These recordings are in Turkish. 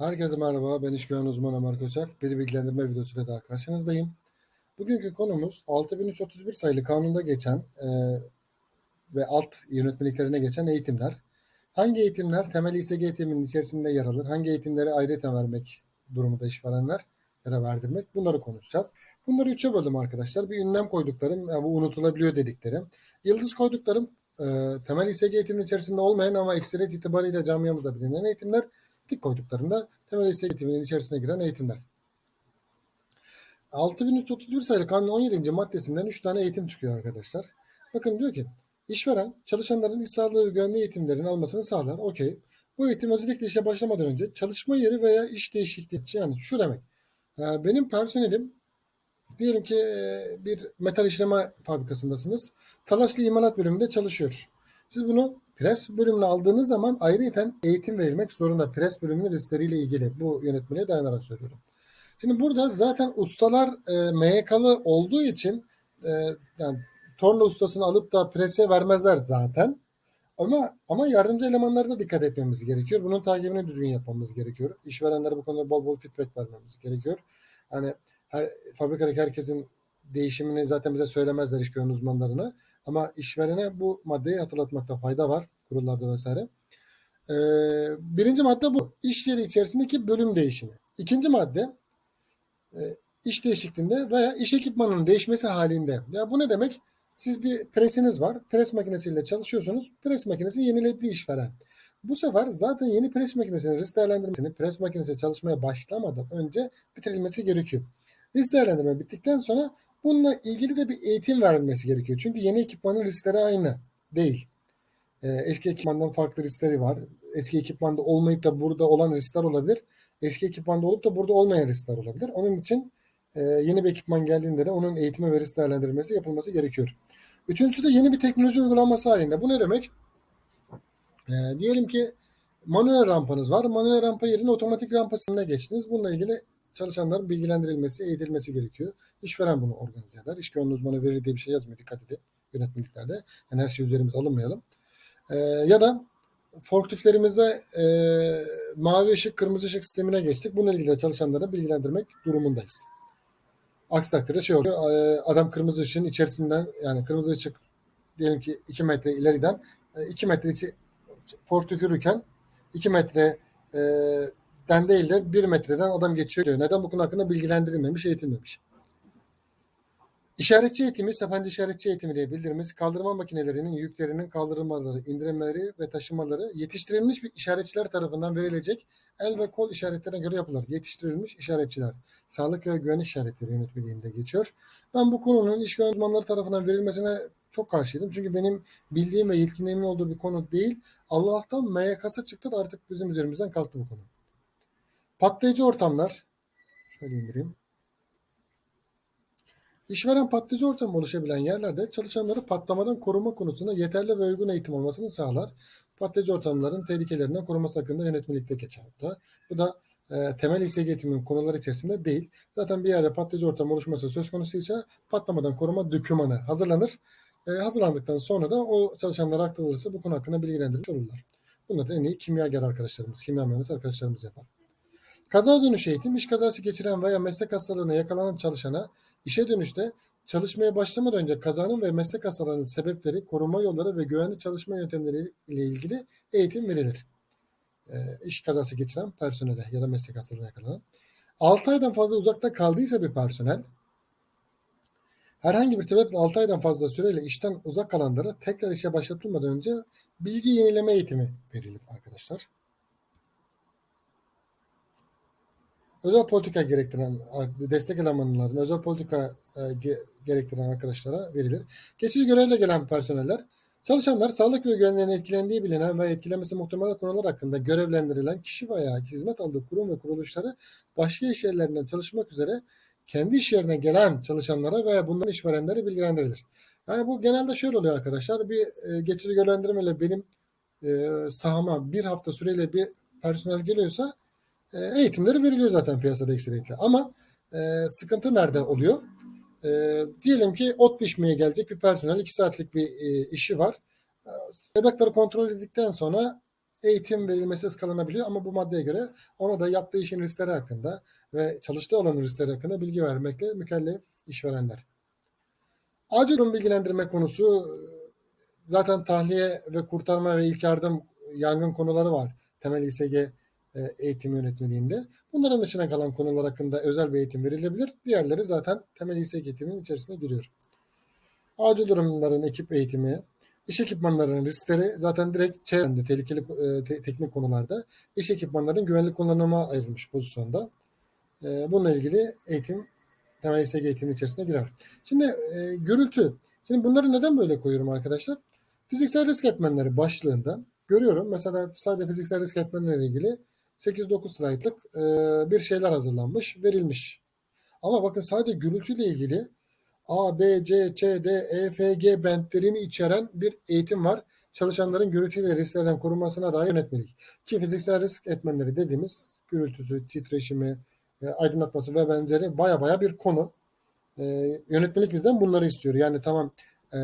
Herkese merhaba, ben iş güven uzmanı Ömer Koçak. Bir bilgilendirme videosuyla daha karşınızdayım. Bugünkü konumuz 6331 sayılı kanunda geçen e, ve alt yönetmeliklerine geçen eğitimler. Hangi eğitimler temel İSG eğitiminin içerisinde yer alır? Hangi eğitimleri ayrıca vermek durumunda işverenler ya da verdirmek? Bunları konuşacağız. Bunları üçe böldüm arkadaşlar. Bir ünlem koyduklarım, yani bu unutulabiliyor dediklerim. Yıldız koyduklarım e, temel İSG eğitiminin içerisinde olmayan ama ekseriyet itibariyle camiamızda bilinen eğitimler tik koyduklarında temel lise eğitiminin içerisine giren eğitimler. 6331 sayılı kanun 17. maddesinden 3 tane eğitim çıkıyor arkadaşlar. Bakın diyor ki işveren çalışanların iş sağlığı ve güvenliği eğitimlerinin almasını sağlar. Okey. Bu eğitim özellikle işe başlamadan önce çalışma yeri veya iş değişikliği yani şu demek. Ee, Benim personelim diyelim ki e, bir metal işleme fabrikasındasınız. Talaşlı imalat bölümünde çalışıyor. Siz bunu pres bölümüne aldığınız zaman ayrıyeten eğitim verilmek zorunda. Pres bölümünün riskleriyle ilgili bu yönetmeliğe dayanarak söylüyorum. Şimdi burada zaten ustalar e, MYK'lı olduğu için e, yani torna ustasını alıp da prese vermezler zaten. Ama ama yardımcı elemanlarda dikkat etmemiz gerekiyor. Bunun takibini düzgün yapmamız gerekiyor. İşverenlere bu konuda bol bol feedback vermemiz gerekiyor. Hani her, fabrikadaki herkesin değişimini zaten bize söylemezler iş güven uzmanlarına. Ama işverene bu maddeyi hatırlatmakta fayda var kurullarda vesaire. Ee, birinci madde bu. İş yeri içerisindeki bölüm değişimi. İkinci madde e, iş değişikliğinde veya iş ekipmanının değişmesi halinde. Ya bu ne demek? Siz bir presiniz var. Pres makinesiyle çalışıyorsunuz. Pres makinesi yenilediği işveren. Bu sefer zaten yeni pres makinesinin risk değerlendirmesini pres makinesi çalışmaya başlamadan önce bitirilmesi gerekiyor. Risk değerlendirme bittikten sonra bununla ilgili de bir eğitim verilmesi gerekiyor. Çünkü yeni ekipmanın riskleri aynı değil. Ee, eski ekipmandan farklı riskleri var. Eski ekipmanda olmayıp da burada olan riskler olabilir. Eski ekipmanda olup da burada olmayan riskler olabilir. Onun için e, yeni bir ekipman geldiğinde de onun eğitimi ve risk değerlendirmesi yapılması gerekiyor. Üçüncüsü de yeni bir teknoloji uygulanması halinde. Bu ne demek? E, diyelim ki manuel rampanız var. Manuel rampa yerine otomatik rampasına geçtiniz. Bununla ilgili çalışanların bilgilendirilmesi, eğitilmesi gerekiyor. İşveren bunu organize eder. İş güvenliği uzmanı verir diye bir şey yazmıyor. Dikkat edin yönetmeliklerde. Yani her şey üzerimize alınmayalım. Ee, ya da forkliftlerimize e, mavi ışık, kırmızı ışık sistemine geçtik. Bununla ilgili çalışanlara bilgilendirmek durumundayız. Aksi takdirde şey oluyor. e, adam kırmızı ışığın içerisinden yani kırmızı ışık diyelim ki 2 metre ileriden 2 metre içi forklift yürürken 2 metre e, den değil de 1 metreden adam geçiyor diyor. Neden bu konu hakkında bilgilendirilmemiş, eğitilmemiş. İşaretçi eğitimi, sapancı işaretçi eğitimi diye bildiğimiz kaldırma makinelerinin yüklerinin kaldırılmaları, indirilmeleri ve taşımaları yetiştirilmiş bir işaretçiler tarafından verilecek el ve kol işaretlerine göre yapılır. Yetiştirilmiş işaretçiler. Sağlık ve güvenlik işaretleri yönetmeliğinde geçiyor. Ben bu konunun iş güven uzmanları tarafından verilmesine çok karşıydım. Çünkü benim bildiğim ve yetkinliğimin olduğu bir konu değil. Allah'tan MYK'sı çıktı da artık bizim üzerimizden kalktı bu konu. Patlayıcı ortamlar. Şöyle indireyim. İşveren patlayıcı ortam oluşabilen yerlerde çalışanları patlamadan koruma konusunda yeterli ve uygun eğitim almasını sağlar. Patlayıcı ortamların tehlikelerinden koruması hakkında yönetmelikte geçer. Bu da e, temel İSG eğitiminin konuları içerisinde değil. Zaten bir yerde patlayıcı ortam oluşması söz konusuysa patlamadan koruma dokümanı hazırlanır. E, hazırlandıktan sonra da o çalışanlara aktarılırsa bu konu hakkında bilgilendirilmiş olurlar. Bunları da en iyi kimyager arkadaşlarımız, kimya mühendisi arkadaşlarımız yapar. Kaza dönüş eğitim, iş kazası geçiren veya meslek hastalığına yakalanan çalışana işe dönüşte çalışmaya başlamadan önce kazanın ve meslek hastalarının sebepleri, koruma yolları ve güvenli çalışma yöntemleri ile ilgili eğitim verilir. E, iş kazası geçiren personele ya da meslek hastalığına yakalanan. 6 aydan fazla uzakta kaldıysa bir personel, herhangi bir sebeple 6 aydan fazla süreyle işten uzak kalanlara tekrar işe başlatılmadan önce bilgi yenileme eğitimi verilir arkadaşlar. Özel politika gerektiren destek elemanların özel politika e, gerektiren arkadaşlara verilir. Geçici görevle gelen personeller çalışanlar sağlık ve güvenliğinin etkilendiği bilinen ve etkilemesi muhtemel konular hakkında görevlendirilen kişi veya hizmet aldığı kurum ve kuruluşları başka iş yerlerinden çalışmak üzere kendi iş yerine gelen çalışanlara veya bunların işverenleri bilgilendirilir. Yani bu genelde şöyle oluyor arkadaşlar. Bir e, geçici görevlendirmeyle benim e, sahama bir hafta süreyle bir personel geliyorsa e, eğitimleri veriliyor zaten piyasada ekseriyetle. Ama e, sıkıntı nerede oluyor? E, diyelim ki ot biçmeye gelecek bir personel, iki saatlik bir e, işi var. E, kontrol edildikten sonra eğitim verilmesi ıskalanabiliyor ama bu maddeye göre ona da yaptığı işin riskleri hakkında ve çalıştığı alanın riskleri hakkında bilgi vermekle mükellef işverenler. Acil durum bilgilendirme konusu zaten tahliye ve kurtarma ve ilk yardım yangın konuları var temel İSG e, eğitim yönetmeliğinde. Bunların dışına kalan konular hakkında özel bir eğitim verilebilir. Diğerleri zaten temel İSG eğitiminin içerisine giriyor. Acil durumların ekip eğitimi, iş ekipmanlarının riskleri zaten direkt çevrende tehlikeli e, te- teknik konularda iş ekipmanlarının güvenlik kullanıma ayrılmış pozisyonda. E, bununla ilgili eğitim temel İSG eğitimi içerisine girer. Şimdi e, gürültü. Şimdi bunları neden böyle koyuyorum arkadaşlar? Fiziksel risk etmenleri başlığında görüyorum. Mesela sadece fiziksel risk etmenleriyle ilgili 8-9 slaytlık e, bir şeyler hazırlanmış, verilmiş. Ama bakın sadece gürültüyle ilgili A, B, C, Ç, D, E, F, G bentlerini içeren bir eğitim var. Çalışanların gürültüyle risklerden korunmasına dair yönetmelik. Ki fiziksel risk etmenleri dediğimiz gürültüsü, titreşimi, e, aydınlatması ve benzeri baya baya bir konu. E, yönetmelik bizden bunları istiyor. Yani tamam e,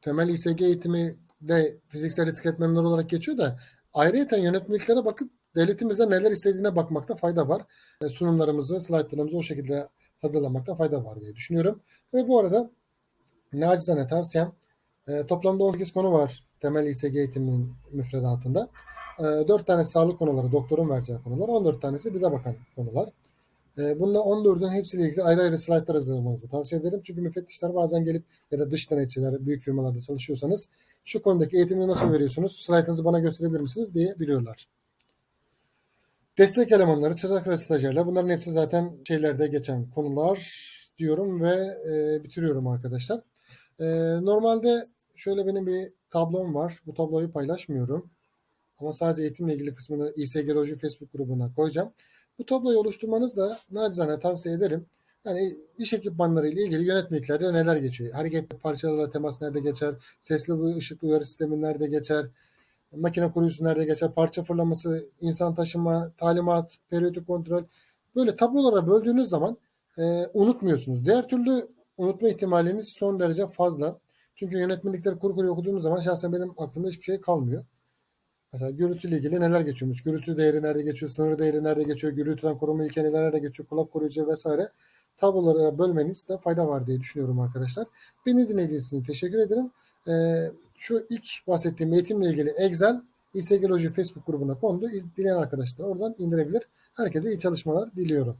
temel İSG eğitimi de fiziksel risk etmenleri olarak geçiyor da ayrıyeten yönetmeliklere bakıp devletimizde neler istediğine bakmakta fayda var. E, sunumlarımızı, slaytlarımızı o şekilde hazırlamakta fayda var diye düşünüyorum. Ve bu arada nacizane tavsiyem e, toplamda 18 konu var temel İSG eğitiminin müfredatında. E, 4 tane sağlık konuları, doktorun vereceği konular, 14 tanesi bize bakan konular. E, bununla 14'ün hepsiyle ilgili ayrı ayrı slaytlar hazırlamanızı tavsiye ederim. Çünkü müfettişler bazen gelip ya da dış denetçiler, büyük firmalarda çalışıyorsanız şu konudaki eğitimi nasıl veriyorsunuz, slaytınızı bana gösterebilir misiniz diye biliyorlar. Destek elemanları, çırak ve stajyerler bunların hepsi zaten şeylerde geçen konular diyorum ve e, bitiriyorum arkadaşlar. E, normalde şöyle benim bir tablom var. Bu tabloyu paylaşmıyorum. Ama sadece eğitimle ilgili kısmını İSG Loji Facebook grubuna koyacağım. Bu tabloyu oluşturmanız da nacizane tavsiye ederim. Yani iş ekipmanları ile ilgili yönetmeliklerde neler geçiyor? Hareketli parçalarla temas nerede geçer? Sesli ve ışıklı uyarı sistemi nerede geçer? Makine koruyucusu nerede geçer? Parça fırlaması, insan taşıma, talimat, periyodik kontrol. Böyle tablolara böldüğünüz zaman e, unutmuyorsunuz. Diğer türlü unutma ihtimaliniz son derece fazla. Çünkü yönetmelikleri kuru kuru okuduğumuz zaman şahsen benim aklımda hiçbir şey kalmıyor. Mesela gürültüyle ilgili neler geçiyormuş? Gürültü değeri nerede geçiyor? Sınır değeri nerede geçiyor? Gürültüden koruma ilkeleri nerede geçiyor? Kulak koruyucu vesaire. Tablolara bölmenizde fayda var diye düşünüyorum arkadaşlar. Beni dinlediğiniz için teşekkür ederim. Ee, şu ilk bahsettiğim eğitimle ilgili Excel İSG Loji Facebook grubuna kondu. Dileyen arkadaşlar oradan indirebilir. Herkese iyi çalışmalar diliyorum.